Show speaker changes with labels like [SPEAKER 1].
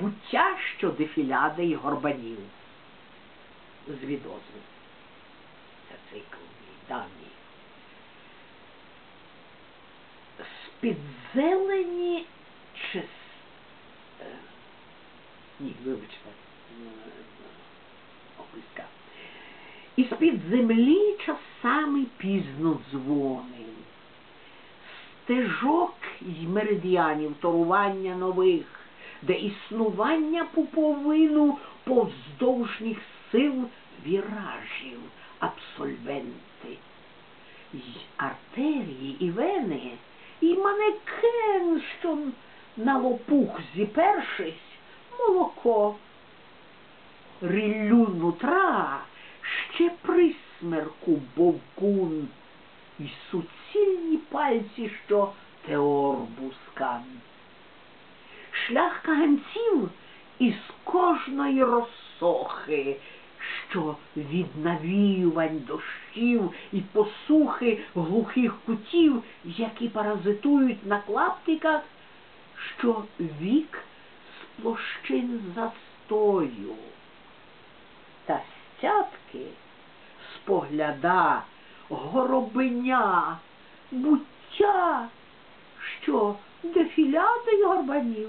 [SPEAKER 1] буття, що дефіляди й горбанів. З відозви. Це цикл мій давній. З-під зелені чи е, Ні, вибачте. е, Описка. Із-під землі часами пізно дзвонив. Стежок й меридіанів торування нових, де існування пуповину повздовжніх сил віражів, абсольвенти, й артерії і вени, і манекен, що на лопух зіпершись, молоко риллю нутра, ще присмерку бовкун, і суцільні пальці, що теорбускан. Шлях каганців із кожної розсохи, що від навіювань дощів і посухи глухих кутів, які паразитують на клаптиках, що вік з площин застою та стятки спогляда горобеня, буття, що дефіляди горбанів.